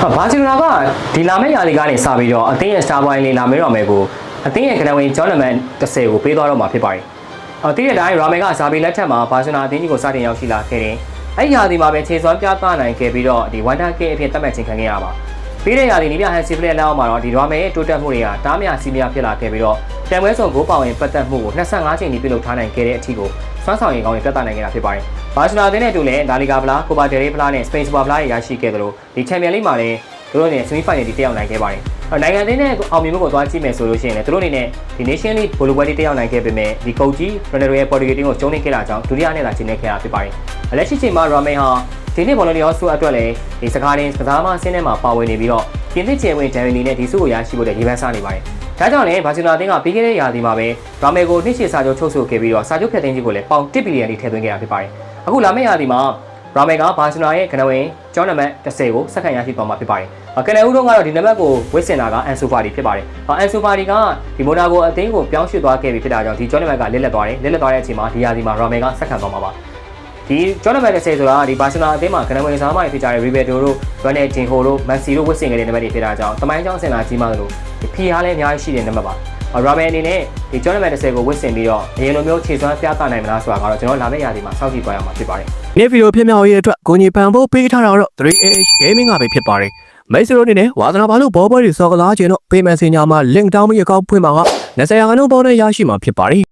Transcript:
ဘာစီလိုနာကဒီလာမယ့်ရာသီကနေစပြီးတော့အသင်းရဲ့ star boy လေးလာမေးတော့မယ်ကိုအသင်းရဲ့ကနဝင်ဂျွန်နမန်30ကိုပေးသွားတော့မှာဖြစ်ပါတယ်။အသင်းရဲ့တိုင်းရာမယ်ကဇာဘီလက်ထက်မှာဘာစီလိုနာအသင်းကြီးကိုစတင်ရောက်ရှိလာခဲ့တယ်။အဲ့ဒီရာသီမှာပဲခြေစွမ်းပြသနိုင်ခဲ့ပြီးတော့ဒီဝမ်ဒါကင်းအဖြစ်သတ်မှတ်ခြင်းခံခဲ့ရပါ။ပြီးတဲ့ရာသီနီးပြဟန်စီဖလက်လက်အောက်မှာတော့ဒီရာမယ်ရဲ့တိုးတက်မှုတွေကတားမြစီမီယာဖြစ်လာခဲ့ပြီးတော့တန်ပွဲဆောင်ဂိုးပေါင်ရင်ပတ်သက်မှုကို25ချိန်ဒီပြုလုပ်ထားနိုင်ခဲ့တဲ့အထီကိုစွမ်းဆောင်ရည်ကောင်းတွေပြသနိုင်ခဲ့တာဖြစ်ပါတယ်။ ဘာစီလိုနာအသင်းနဲ့အတူလည်းဒါလီဂါဗလာကိုပါဒယ်ရီဗလာနဲ့စပိန်စူပါဗလာရရှိခဲ့တယ်လို့ဒီချန်ပီယံလိမှာလည်းသူတို့အနေနဲ့ semi final တွေတက်ရောက်နိုင်ခဲ့ပါတယ်။အဲ့နိုင်ငံအသင်းနဲ့အောင်မြင်မှုကိုသွားကြည့်မယ်ဆိုလို့ရှိရင်လည်းသူတို့အနေနဲ့ဒီ Nation League ဘောလုံးပွဲတွေတက်ရောက်နိုင်ခဲ့ပေမဲ့ဒီကုတ်ကြီး Ronaldo ရဲ့ Portugal team ကိုကျုံးနေခဲ့တာကြောင့်ဒုတိယနဲ့သာကျင်းနေခဲ့တာဖြစ်ပါတယ်။လက်ရှိချိန်မှာ Ramen ဟာဒီနေ့ဘောလုံးတွေရောဆုအတွက်လည်းဒီစကားရင်းကစားမအဆင်းထဲမှာပါဝင်နေပြီးတော့ပြင်သစ်ကျယ်ဝင်ဒန်ဗီနီနဲ့ဒီဆုကိုရရှိဖို့တဲ့ရည်မှန်းစားနေပါတယ်။ဒါကြောင့်လည်းဘာစီလိုနာအသင်းကပြီးခဲ့တဲ့ရာသီမှာပဲ Ramen ကိုနှစ်ရှည်စာချုပ်ချုပ်ဆိုခဲ့ပြီးတော့စာချုပ်ဖြတ်သိမ်းခြင်းကိုလည်းပေါင်1ဘီလီယံထိထည့်သွင်းခဲ့တာဖြစ်ပါတယ်။ အခုလာမယ့်ရာသီမှာရာမယ်ကဘာစီလိုနာရဲ့ကနဝင်ကျောင်းနံပါတ်30ကိုစက္ကန့်ရရှိသွားမှာဖြစ်ပါတယ်။ကနဦးတို့ကတော့ဒီနံပါတ်ကိုဝစ်စင်တာကအန်ဆိုဖာဒီဖြစ်ပါတယ်။အန်ဆိုဖာဒီကဒီမိုနာကိုအသင်းကိုပြောင်းရွှေ့သွားခဲ့ပြီဖြစ်တာကြောင့်ဒီကျောင်းနံပါတ်ကလက်လက်သွားတယ်။လက်လက်သွားတဲ့အချိန်မှာဒီယာဒီမှာရာမယ်ကစက္ကန့်သွားမှာပါ။ဒီကျောင်းနံပါတ်30ဆိုတာဒီဘာစီလိုနာအသင်းမှာကနဝင်စားမတွေဖြစ်ကြတဲ့ရီဘယ်တိုတို့ရန်နယ်ဂျင်ဟိုတို့မန်စီတို့ဝစ်စင်ခဲ့တဲ့နံပါတ်တွေဖြစ်တာကြောင့်တမိုင်းကျောင်းစင်လာကြီးမှသလိုဒီဖီအားလည်းအများကြီးရှိတဲ့နံပါတ်ပါ။ ရာမယ်အနေနဲ့ဒီကျောင်းနံပါတ်30ကိုဝစ်စင်ပြီးတော့အရင်လိုမျိုးခြေစွမ်းပြသနိုင်မလားဆိုတာကတော့ကျွန်တော်လာမယ့်ရာသီမှာစောင့်ကြည့်သွားရမှာဖြစ်ပါတယ်။ဒီဗီဒီယိုဖြစ်မြောက်ရေးအတွက်ကိုကြီးပန်ဖို့ပေးထားတာတော့ 3AH Gaming ကပဲဖြစ်ပါတယ်မိတ်ဆွေတို့အနေနဲ့ဝါသနာပါလို့ဘောပွဲတွေစော်ကလားခြင်းတော့ payment စင်ညာမှာ link တောင်းပြီးအကောင့်ဖွင့်မှာက20ရာခိုင်နှုန်းပေါင်းနဲ့ရရှိမှာဖြစ်ပါတယ်